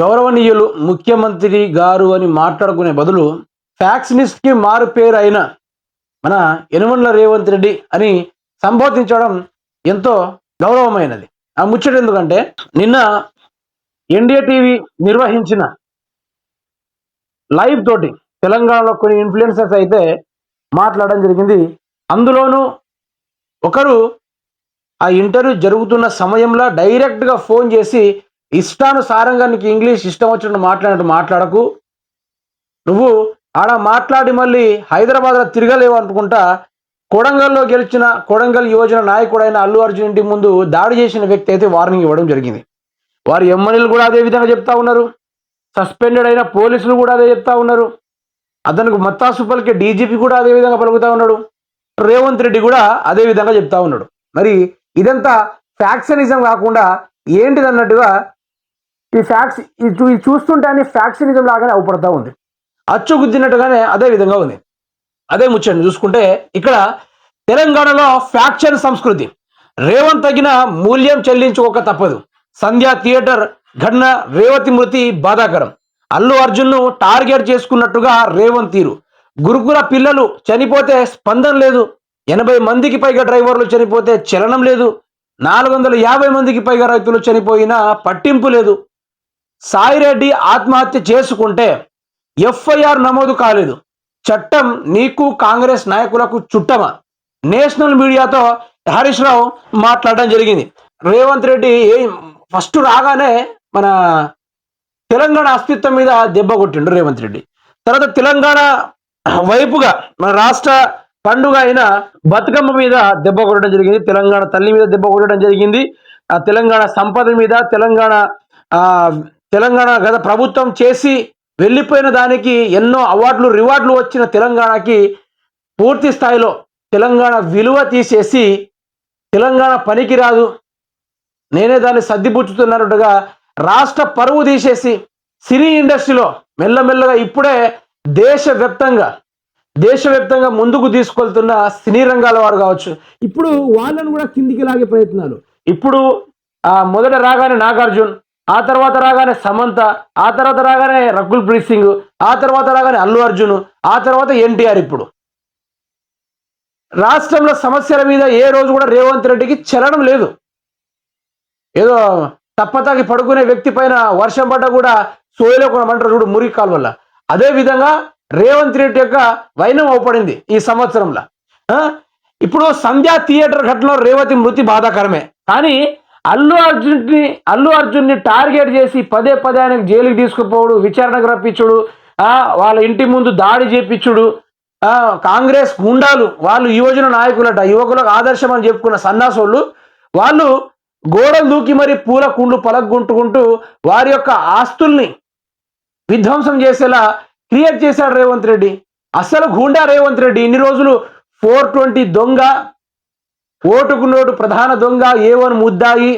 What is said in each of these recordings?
గౌరవనీయులు ముఖ్యమంత్రి గారు అని మాట్లాడుకునే బదులు ఫ్యాక్సినిస్ట్కి మారు పేరు అయిన మన యనమల రేవంత్ రెడ్డి అని సంబోధించడం ఎంతో గౌరవమైనది. ఆ ముచ్చట ఎందుకంటే నిన్న ఎన్డీఏ టీవీ నిర్వహించిన లైవ్ తోటి తెలంగాణలో కొన్ని ఇన్ఫ్లుయెన్సర్స్ అయితే మాట్లాడడం జరిగింది. అందులోనూ ఒకరు ఆ ఇంటర్వ్యూ జరుగుతున్న సమయంలో డైరెక్ట్గా ఫోన్ చేసి ఇష్టానుసారంగా నీకు ఇంగ్లీష్ ఇష్టం వచ్చినట్టు మాట్లాడినట్టు మాట్లాడకు. నువ్వు ఆడ మాట్లాడి మళ్ళీ హైదరాబాద్లో తిరగలేవు అనుకుంటా కొడంగల్లో గెలిచిన కొడంగల్ యువజన నాయకుడైన అల్లు అర్జున్ ఇంటి ముందు దాడి చేసిన వ్యక్తి అయితే వార్నింగ్ ఇవ్వడం జరిగింది. వారి ఎమ్మెల్యేలు కూడా అదే విధంగా చెప్తా ఉన్నారు. సస్పెండెడ్ అయిన పోలీసులు కూడా అదే చెప్తా ఉన్నారు. అతనికి మత్తాసు పలికే డీజీపీ కూడా అదే విధంగా పలుకుతా ఉన్నాడు. రేవంత్ రెడ్డి కూడా అదే విధంగా చెప్తా ఉన్నాడు. మరి ఇదంతా ఫ్యాక్షనిజం కాకుండా ఏంటిదన్నట్టుగా ఈ ఫ్యాక్స్ ఇది చూస్తుంటే అని ఫ్యాక్షనిజం లాగానే అవపడతా ఉంది. అచ్చు గుద్దినట్టుగానే అదే విధంగా ఉంది. అదే ముచ్చండి చూసుకుంటే ఇక్కడ తెలంగాణలో ఫ్యాక్షన్ సంస్కృతి. రేవంత్ తగిన మూల్యం చెల్లించుకోక తప్పదు. సంధ్యా థియేటర్ ఘటన రేవతి మృతి బాధాకరం. అల్లు అర్జున్ను టార్గెట్ చేసుకున్నట్టుగా రేవంత్ తీరు. గురుకుల పిల్లలు చనిపోతే స్పందన లేదు. ఎనభై మందికి పైగా డ్రైవర్లు చనిపోతే చలనం లేదు. నాలుగు వందల యాభై మందికి పైగా రైతులు చనిపోయినా పట్టింపు లేదు. సాయిరెడ్డి ఆత్మహత్య చేసుకుంటే ఎఫ్ఐఆర్ నమోదు కాలేదు. చట్టం నీకు కాంగ్రెస్ నాయకులకు చుట్టమా? నేషనల్ మీడియాతో హరీష్ రావు మాట్లాడడం జరిగింది. రేవంత్ రెడ్డి ఫస్ట్ రాగానే మన తెలంగాణ అస్తిత్వం మీద దెబ్బ కొట్టిండు రేవంత్ రెడ్డి. తర్వాత తెలంగాణ వైపుగా మన రాష్ట్ర పండుగ అయిన బతుకమ్మ మీద దెబ్బ కొట్టడం జరిగింది. తెలంగాణ తల్లి మీద దెబ్బ కొట్టడం జరిగింది. ఆ తెలంగాణ సంపద మీద తెలంగాణ తెలంగాణ గత ప్రభుత్వం చేసి వెళ్ళిపోయిన దానికి ఎన్నో అవార్డులు రివార్డులు వచ్చిన తెలంగాణకి పూర్తి స్థాయిలో తెలంగాణ విలువ తీసేసి తెలంగాణ పనికిరాదు. నేనే దాన్ని సర్దిపుచ్చుతున్నట్టుగా రాష్ట్ర పరువు తీసేసి సినీ ఇండస్ట్రీలో మెల్లమెల్లగా ఇప్పుడే దేశవ్యాప్తంగా దేశవ్యాప్తంగా ముందుకు తీసుకెళ్తున్న సినీ రంగాల వారు కావచ్చు. ఇప్పుడు వాళ్ళను కూడా కిందికి లాగే ప్రయత్నాలు. ఇప్పుడు మొదట రాగానే నాగార్జున్ ఆ తర్వాత రాగానే సమంత ఆ తర్వాత రాగానే రకుల్ ప్రీత్ సింగ్ ఆ తర్వాత రాగానే అల్లు అర్జున్ ఆ తర్వాత ఎన్టీఆర్ ఇప్పుడు. రాష్ట్రంలో సమస్యల మీద ఏ రోజు కూడా రేవంత్ రెడ్డికి చలనం లేదు. ఏదో తప్పతాకి పడుకునే వ్యక్తి పైన వర్షం పడ్డ కూడా సోయలేకుండా చూడు మురికి కాలువల్ల అదే విధంగా రేవంత్ రెడ్డి యొక్క వైనం అవపడింది ఈ సంవత్సరంలో. ఆ? ఇప్పుడు సంధ్యా థియేటర్ ఘటనలో రేవతి మృతి బాధాకరమే. కానీ అల్లు అర్జున్ని అల్లు అర్జున్ని టార్గెట్ చేసి పదే పదే ఆయనకు జైలుకి తీసుకుపోవడు విచారణకు రప్పించుడు వాళ్ళ ఇంటి ముందు దాడి చేపించుడు కాంగ్రెస్ గుండాలు వాళ్ళు యువజన నాయకులట యువకులకు ఆదర్శం అని చెప్పుకున్న సన్నాసోళ్ళు వాళ్ళు గోడలు దూకి మరి పూల కుండ్లు పలగొంటుకుంటూ వారి యొక్క ఆస్తుల్ని విధ్వంసం చేసేలా క్రియేట్ చేశాడు రేవంత్ రెడ్డి. అసలు గుండా రేవంత్ రెడ్డి. ఇన్ని రోజులు ఫోర్ ట్వంటీ దొంగ ఓటుకు నోటు ప్రధాన దొంగ ఏవన్ ముద్దాయి.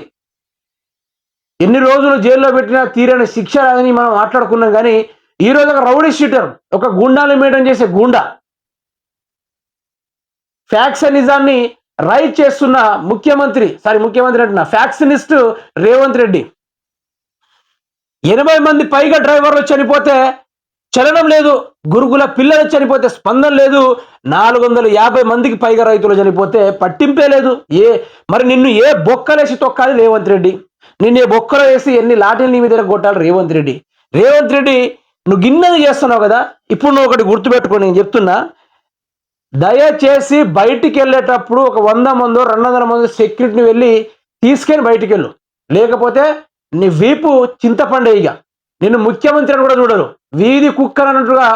ఎన్ని రోజులు జైల్లో పెట్టినా తీరని శిక్ష అని మనం మాట్లాడుకున్నాం కానీ ఈ రోజు ఒక రౌడీ షీటర్ ఒక గుండాలు మేడం చేసే గుండా. ఫ్యాక్షనిజాన్ని రైట్ చేస్తున్న ముఖ్యమంత్రి సారీ ముఖ్యమంత్రి అంటున్నా ఫ్యాక్షనిస్ట్ రేవంత్ రెడ్డి. ఎనభై మంది పైగా డ్రైవర్లు చనిపోతే చలనం లేదు. గురుకుల పిల్లలు చనిపోతే స్పందన లేదు. నాలుగు వందల యాభై మందికి పైగా రైతులు చనిపోతే పట్టింపే లేదు. ఏ మరి నిన్ను ఏ బొక్కలేసి తొక్కాలి రేవంత్ రెడ్డి? నిన్ను ఏ బొక్కలు వేసి ఎన్ని లాఠీలు నీ మీద కొట్టాలి రేవంత్ రెడ్డి? రేవంత్ రెడ్డి నువ్వు గిన్నెది చేస్తున్నావు కదా? ఇప్పుడు నువ్వు ఒకటి గుర్తుపెట్టుకో నేను చెప్తున్నా. దయచేసి బయటికి వెళ్ళేటప్పుడు ఒక వంద మందో రెండు వందల మంది సెక్యూరిటీని వెళ్ళి తీసుకెళ్ళి బయటికి వెళ్ళు. లేకపోతే నీ వీపు చింతపండే ఇక. నిన్ను ముఖ్యమంత్రి అని కూడా చూడరు. వీధి కుక్కలు అన్నట్టుగా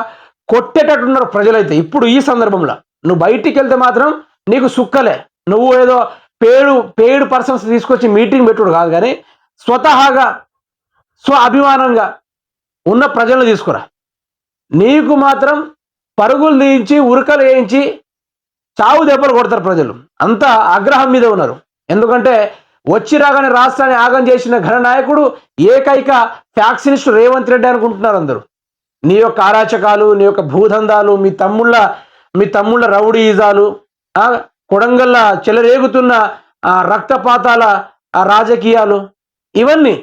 కొట్టేటట్టున్నారు ప్రజలైతే ఇప్పుడు ఈ సందర్భంలో. నువ్వు బయటికి వెళ్తే మాత్రం నీకు సుక్కలే. నువ్వు ఏదో పేడు పేడు పర్సన్స్ తీసుకొచ్చి మీటింగ్ పెట్టుడు కాదు కానీ స్వతహాగా స్వ అభిమానంగా ఉన్న ప్రజలను తీసుకురా. నీకు మాత్రం పరుగులు తీయించి ఉరకలు వేయించి చావు దెబ్బలు కొడతారు ప్రజలు. అంత ఆగ్రహం మీద ఉన్నారు. ఎందుకంటే వచ్చి రాగానే రాష్ట్రాన్ని ఆగం చేసిన ఘన నాయకుడు ఏకైక ఫ్యాక్సినిస్ట్ రేవంత్ రెడ్డి అనుకుంటున్నారు అందరూ. నీ యొక్క అరాచకాలు నీ యొక్క భూదందాలు మీ తమ్ముళ్ళ మీ తమ్ముళ్ళ రౌడీజాలు ఆ, కొడంగల్ల చెలరేగుతున్న ఆ రక్తపాతాల ఆ రాజకీయాలు ఇవన్నీ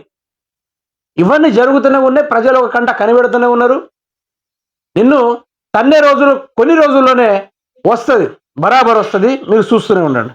ఇవన్నీ జరుగుతూనే ఉన్నాయి ప్రజలు ఒక కంట కనిపెడుతూనే ఉన్నారు. నిన్ను తన్నే రోజులు కొన్ని రోజుల్లోనే వస్తుంది బరాబర్ వస్తుంది మీరు చూస్తూనే ఉండండి.